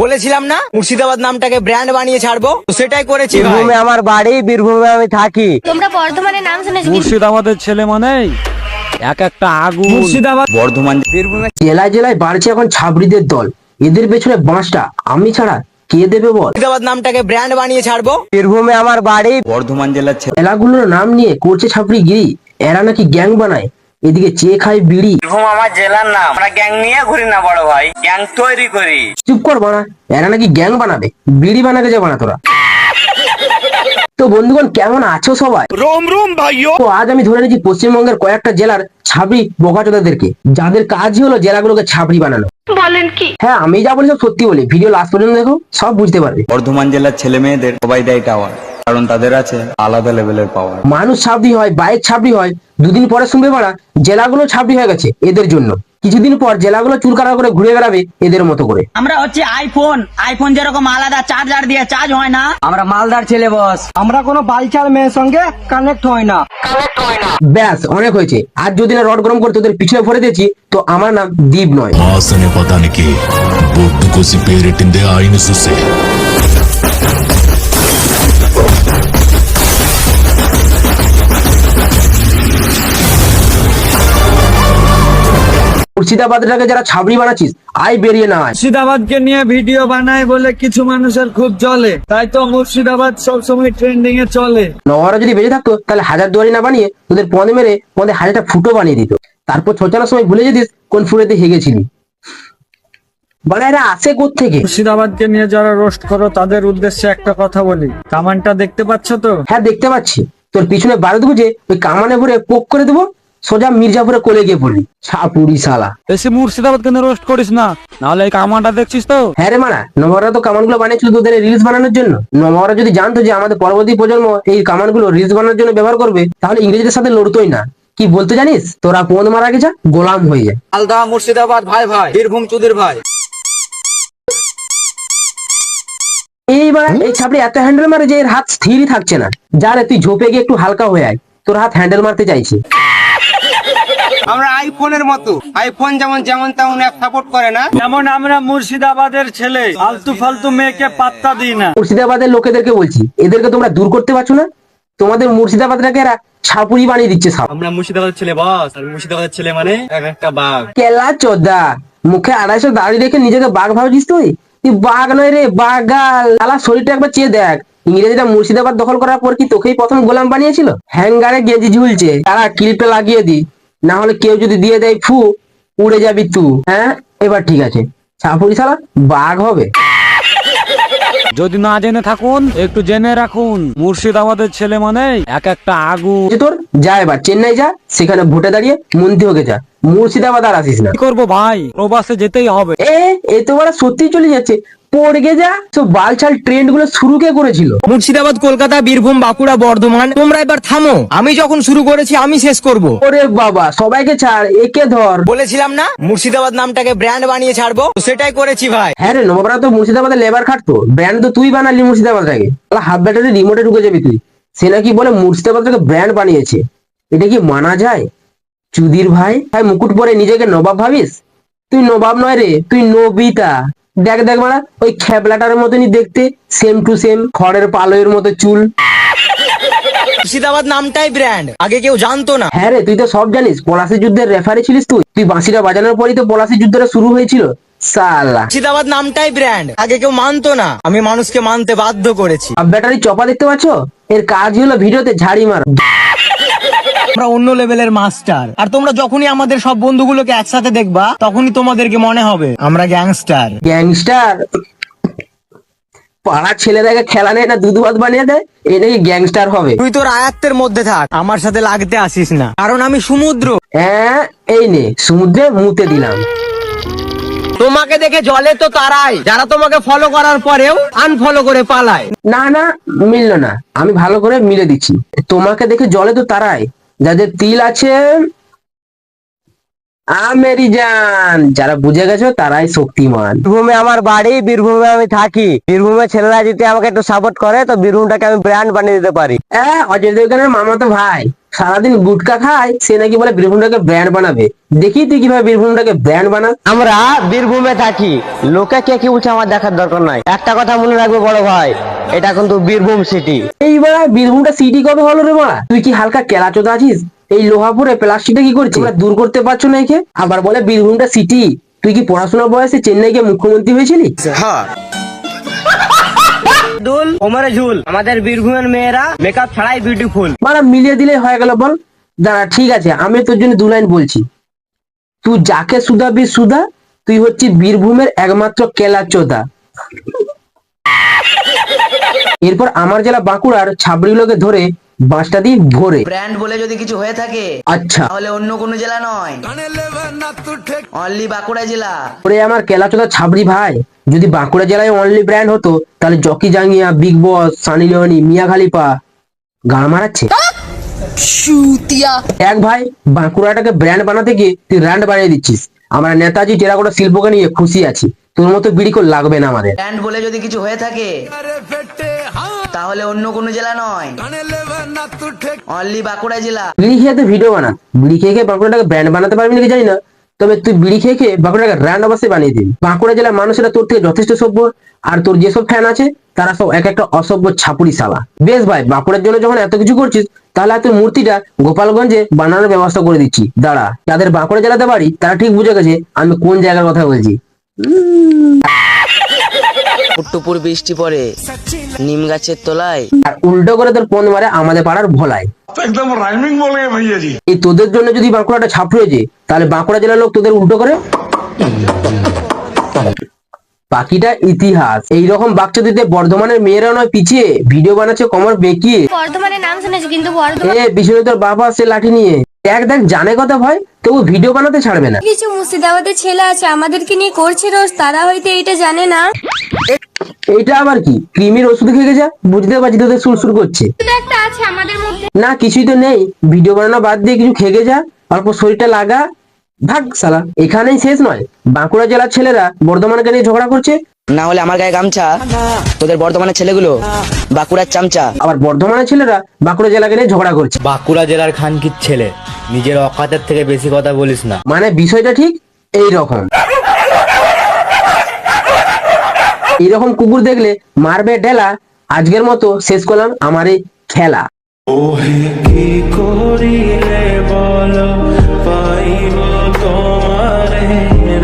বলেছিলাম না? মুর্শিদাবাদ নামটাকে ব্র্যান্ড বানিয়ে ছাড়বো। তো সেটাই করেছি ভাই। বীরভূমে আমার বাড়ি বীরভূমে আমি থাকি। তোমরা বর্ধমানের নাম শুনেছো? মুর্শিদাবাদের ছেলে মানে এক একটা আগুন। মুর্শিদাবাদ বর্ধমান জেলায় জেলায় বাড়ছে এখন ছাবড়িদের দল। এদের পেছনে বাঁশটা। আমি ছাড়া কে দেবে বল? মুর্শিদাবাদ নামটাকে ব্র্যান্ড বানিয়ে ছাড়বো। বীরভূমে আমার বাড়ি বর্ধমান জেলার ছেলে জেলাগুলোর নাম নিয়ে করছে ছাপড়ি গিরি এরা নাকি গ্যাং বানায়। এদিকে চেয়ে খায় বিড়ি? বীরভূম আমার জেলার নাম। আমরা গ্যাং নিয়ে ঘুরি না বড় ভাই। গ্যাং তৈরি করি। চুপ কর বানা এরা নাকি গ্যাং বানাবে। বিড়ি বানাকে যা বানা তোরা। তো বন্ধুগণ কেমন আছো সবাই? রোম রোম ভাইও তো আজ আমি ধরে নিয়েছি পশ্চিমবঙ্গের কয়েকটা জেলার ছাবড়ি বোকাচোদাদেরকে যাদের কাজই হলো জেলাগুলোকে ছাবড়ি বানানো। বলেন কি? হ্যাঁ আমি যা বলি সব সত্যি বলি। ভিডিও লাস্ট পর্যন্ত দেখো সব বুঝতে পারবে। বর্ধমান জেলার ছেলে মেয়েদের সবাই দেয় টাওয়ার। কারণ তাদের আছে আলাদা লেভেলের পাওয়ার মানুষ ছাবড়ি হয় বাইক ছাবড়ি হয় দুদিন পরে শুনবে মারা জেলাগুলো ছাবড়ি হয়ে গেছে এদের জন্য। কিছুদিন পর জেলাগুলো চুলকারা করে ঘুরে বেড়াবে এদের মতো করে। আমরা হচ্ছে আইফোন আইফোন যেরকম আলাদা চার্জার দিয়ে চার্জ হয় না। আমরা মালদার ছেলে বস আমরা কোনো বালচাল মেয়ের সঙ্গে কানেক্ট হয় না। ব্যাস অনেক হয়েছে। আর যদি না রড গরম করে তোদের পিছনে ভরে দিয়েছি তো আমার নাম দীপ নয়। মুর্শিদাবাদটাকে যারা ছাবড়ি বানাচ্ছিস আই বেরিয়ে না মুর্শিদাবাদকে নিয়ে ভিডিও বানায় বলে কিছু মানুষের খুব চলে তাই তো মুর্শিদাবাদ সবসময় ট্রেন্ডিং এ চলে। নওয়ারা যদি বেঁচে থাকতো তাহলে হাজার দুয়ারি না বানিয়ে তোদের পদে মেরে পদে হাজারটা ফুটো বানিয়ে দিত। তারপর ছোচানোর সময় ভুলে যেতিস কোন ফুলেতে হেগেছিলি। বলে এরা আসে থেকে মুর্শিদাবাদকে নিয়ে যারা রোস্ট করো তাদের উদ্দেশ্যে একটা কথা বলি। কামানটা দেখতে পাচ্ছ তো? হ্যাঁ দেখতে পাচ্ছি। তোর পিছনে বারুদ গুজে ওই কামানে ভরে পোক করে দেবো সোজা মির্জাপুরে কোলে গিয়ে পড়বি। ছাপুরি শালা। বেশি মুর্শিদাবাদকে নিয়ে রোস্ট করিস না? নাহলে এই কামানটা দেখছিস তো? হ্যাঁ রে মারা নবরা তো কামানগুলো বানিয়েছিল তোদের রিলস বানানোর জন্য। নবরা যদি জানতো যে আমাদের পরবর্তী প্রজন্ম এই কামানগুলো রিলস বানানোর জন্য ব্যবহার করবে তাহলে ইংরেজদের সাথে লড়তোই না। কি বলতে জানিস? তোরা পোন মারা গেছা? গোলাম হয়ে যায় আলদা মুর্শিদাবাদ ভাই ভাই বীরভূম চুদির ভাই। এইবার এই ছাপড়ি এত হ্যান্ডেল মারে যে এর হাত স্থিরই থাকছে না। যারে তুই ঝোপে গিয়ে একটু হালকা হয়ে আয়। তোর হাত হ্যান্ডেল মারতে চাইছে। আমরা আইফোনের মতো। আইফোন যেমন যেমন তেমন অ্যাপ সাপোর্ট করে না। যেমন আমরা মুর্শিদাবাদের ছেলে ফালতু ফালতু মেয়েকে পাত্তা দিই না। মুর্শিদাবাদের লোকেদেরকে বলছি এদেরকে তোমরা দূর করতে পারছ না? তোমাদের মুর্শিদাবাদটাকে এরা ছাপুরি বানিয়ে দিচ্ছে সব। আমরা মুর্শিদাবাদের ছেলে বস। আর মুর্শিদাবাদের ছেলে মানে এক একটা বাঘ। কেলা চোদা। মুখে আড়াইশো দাড়ি রেখে নিজেকে বাঘ ভাবছিস তুই? তুই বাঘ নয় রে বাগাল আলা শরীরটা একবার চেয়ে দেখ। ইংরেজিরা মুর্শিদাবাদ দখল করার পর কি তোকেই প্রথম গোলাম বানিয়েছিল? হ্যাঙ্গারে গেঞ্জি ঝুলছে। তারা ক্লিপটা লাগিয়ে দি। না হলে কেউ যদি দিয়ে দেয় ফু উড়ে যাবি তুই হ্যাঁ? এবার ঠিক আছে। ছাপুরি শালা বাঘ হবে। যদি না জেনে থাকুন একটু জেনে রাখুন মুর্শিদাবাদের ছেলে মানে এক একটা আগুন। তোর যা এবার চেন্নাই যা সেখানে ভোটে দাঁড়িয়ে মন্ত্রী হোকে যা। মুর্শিদাবাদ আর আসিস না। কি করব ভাই? প্রবাসে যেতেই হবে। এ এ তো বড় সত্যি চলে যাচ্ছে। পড়ে গে যা সব বালছাল ট্রেন্ডগুলো শুরু কে করেছিল? মুর্শিদাবাদ কলকাতা বীরভূম বাঁকুড়া বর্ধমান তোমরা এবার থামো। আমি যখন শুরু করেছি আমি শেষ করব। ওরে বাবা সবাইকে ছাড় একে ধর। বলেছিলাম না মুর্শিদাবাদ নামটাকে ব্র্যান্ড বানিয়ে ছাড়বো? তো সেটাই করেছি ভাই। হ্যাঁ রে নবরা তো মুর্শিদাবাদে লেবার খাটতো। ব্র্যান্ড তো তুই বানালি মুর্শিদাবাদটাকে। হাফ ব্যাটারি রিমোটে ঢুকে যাবি তুই। সে নাকি বলে মুর্শিদাবাদটাকে ব্র্যান্ড বানিয়েছে। এটা কি মানা যায়? চুদির ভাই ভাই মুকুট পরে নিজেকে নবাব ভাবিস? তুই নবাব নয় রে তুই নবিতা। দেখ দেখ মারা ওই খেবলাটার মতনই দেখতে সেম টু সেম খড়ের পালয়ের মতো চুল। মুর্শিদাবাদ নামটাই ব্র্যান্ড আগে কেউ জানতো না। হ্যাঁ রে তুই তো সব জানিস পলাশি যুদ্ধের রেফারি ছিলিস তুই। তুই বাঁশিটা বাজানোর পরই তো পলাশি যুদ্ধটা শুরু হয়েছিল। সালা। মুর্শিদাবাদ নামটাই ব্র্যান্ড আগে কেউ মানতো না। আমি মানুষকে মানতে বাধ্য করেছি। আর ব্যাটারি চপা দেখতে পাচ্ছ? এর কাজ হলো ভিডিওতে ঝাড়ি মার। আমরা অন্য লেভেলের মাস্টার। আর তোমরা যখনই আমাদের সব বন্ধুগুলোকে একসাথে দেখবা তখনই তোমাদেরকে মনে হবে আমরা গ্যাংস্টার। গ্যাংস্টার? পাড়ার ছেলেদেরকে খেলা নেয় না দুধ ভাত বানিয়ে দেয়? এই নাকি গ্যাংস্টার হবে। তুই তোর আয়াত্তের মধ্যে থাক আমার সাথে লাগতে আসিস না। কারণ আমি সমুদ্র। হ্যাঁ এই নে সমুদ্রে মুতে দিলাম। তোমাকে দেখে জলে তো তারাই যারা তোমাকে ফলো করার পরেও আনফলো করে পালায়। না না মিললো না। আমি ভালো করে মিলে দিচ্ছি। তোমাকে দেখে জলে তো তারাই। যাদের তিল আছে আমেরি জান যারা বুঝে গেছো তারাই শক্তিমান। বীরভূমে আমার বাড়ি বীরভূমে আমি থাকি। বীরভূমে ছেলেরা যদি আমাকে একটু সাপোর্ট করে তো বীরভূমটাকে আমি ব্র্যান্ড বানিয়ে দিতে পারি। হ্যাঁ অজয় দেবগানের মামা তো ভাই। সারাদিন গুটকা খায় সে নাকি বলে বীরভূমটাকে ব্র্যান্ড বানাবে। দেখি তুই কীভাবে বীরভূমটাকে ব্র্যান্ড বানা আমরা বীরভূমে থাকি। লোকে কে কি বলছে আমার দেখার দরকার নাই। একটা কথা মনে রাখবে বড় ভাই এটা কিন্তু বীরভূম সিটি এইবার বীরভূমটা সিটি কবে হলো রে মা? তুই কি হালকা কেলাচোদা আছিস? এই লোহাপুরে প্লাস্টিকটা কি করছিস তোমরা দূর করতে পারছ না একে? আবার বলে বীরভূমটা সিটি তুই কি পড়াশোনার বয়সে চেন্নাই গিয়ে মুখ্যমন্ত্রী হয়েছিলি? দুল ওমরে ঝুল। আমাদের বীরভূমের মেয়েরা মেকআপ ছাড়াই বিউটিফুল মানে মিলিয়ে দিলে হয়ে গেল বল। দাঁড়া ঠিক আছে আমি তোর জন্য দু লাইন বলছি। তুই যাকে সুদাবি সুদা তুই হচ্ছে বীরভূমের একমাত্র কেলাচোদা এরপর আমার জেলা বাঁকুড়ার ছাবড়ি ছাবড়িগুলোকে ধরে বাঁশটা দিয়ে ভরে ব্র্যান্ড বলে যদি কিছু হয়ে থাকে আচ্ছা। তাহলে অন্য কোনো জেলা নয়। অনলি বাঁকুড়া জেলা। ওরে আমার কেলাচোদা ছাবড়ি ভাই যদি বাঁকুড়া জেলায় অনলি ব্র্যান্ড হতো তাহলে Jockey জাঙ্গিয়া big boss Sunny Leone Mia Khalifa গান মারাচ্ছে। এক ভাই বাঁকুড়াটাকে ব্র্যান্ড বানাতে গিয়ে তুই র্যান্ড বানিয়ে দিচ্ছিস। আমরা নেতাজি টেরাকোটা শিল্পকে নিয়ে খুশি আছি। তোর মতো বিড়ি করে লাগবে না আমাদের। ব্র্যান্ড বলে যদি কিছু হয়ে থাকে তাহলে অন্য কোনো জেলা নয়। অনলি বাঁকুড়া জেলা। বিড়ি খেয়ে তুই ভিডিও বানা? বিড়ি খেয়ে খেয়ে বাঁকুড়াটাকে ব্র্যান্ড বানাতে পারবি নাকি জানি না? তবে তুই বিড়ি খেয়ে খেয়ে বাঁকুড়াটাকে ব্র্যান্ড অবশ্যই বানিয়ে দিবি। বাঁকুড়া জেলার মানুষেরা তোর থেকে যথেষ্ট সভ্য আর তোর যেসব ফ্যান আছে তারা সব এক একটা অসভ্য ছাপুরি সালা বেশ ভাই বাঁকুড়ার জন্য যখন এত কিছু করছিস তাহলে তুই মূর্তিটা গোপালগঞ্জে বানানোর ব্যবস্থা করে দিচ্ছি। দাঁড়া যাদের বাঁকুড়া জেলাতে বাড়ি তারা ঠিক বুঝে গেছে আমি কোন জায়গার কথা বলছি। টুপুর বৃষ্টি পড়ে। নিম গাছের তলায়। আর উল্টো করে তোর পন মারে আমাদের পাড়ার ভোলায়। একদম রাইমিং বলে ভাইয়াজি এই তোদের জন্য যদি বাঁকুড়াটা ছাপ হয়েছে তাহলে বাঁকুড়া জেলার লোক তোদের উল্টো করে? বাকিটা ইতিহাস। এইরকম বাচ্চাদিতে বর্ধমানের মেয়েরা নয় পিছিয়ে ভিডিও বানাচ্ছে কমর বেঁকিয়ে। বর্ধমানের নাম শুনেছি কিন্তু বর্ধমান এ পিছনে তোর বাবা আসছে লাঠি নিয়ে। দেখ দেখ জানে কথা ভয় তবু ভিডিও বানাতে ছাড়বে না। কিছু মুর্শিদাবাদের ছেলে আছে আমাদেরকে নিয়ে করছে রোজ তারা হয়তো এটা জানে না। এইটা আবার কি? ক্রিমির ওষুধ খেয়ে যা বুঝতে পারছি তোদের করছে। একটা আছে আমাদের মধ্যে। না কিছুই তো নেই। ভিডিও বানানো বাদ দিয়ে কিছু খেগে যা অল্প শরীরটা লাগা। ভাগ সালা। এখানেই শেষ নয়। বাঁকুড়া জেলার ছেলেরা বর্ধমানকে নিয়ে ঝগড়া করছে। না হলে আমার গায়ে গামছা? তোদের বর্ধমানের ছেলেগুলো? বাঁকুড়ার চামচা? আবার বর্ধমানের ছেলেরা বাঁকুড়া জেলাকে নিয়ে ঝগড়া করছে। বাঁকুড়া জেলার খানকির ছেলে। নিজের অকাতের থেকে বেশি কথা বলিস না। মানে বিষয়টা ঠিক এই রকম এইরকম কুকুর দেখলে মারবে ডেলা, আজকের মতো শেষ করলাম আমার এই খেলা। করিলে বলো, পাইব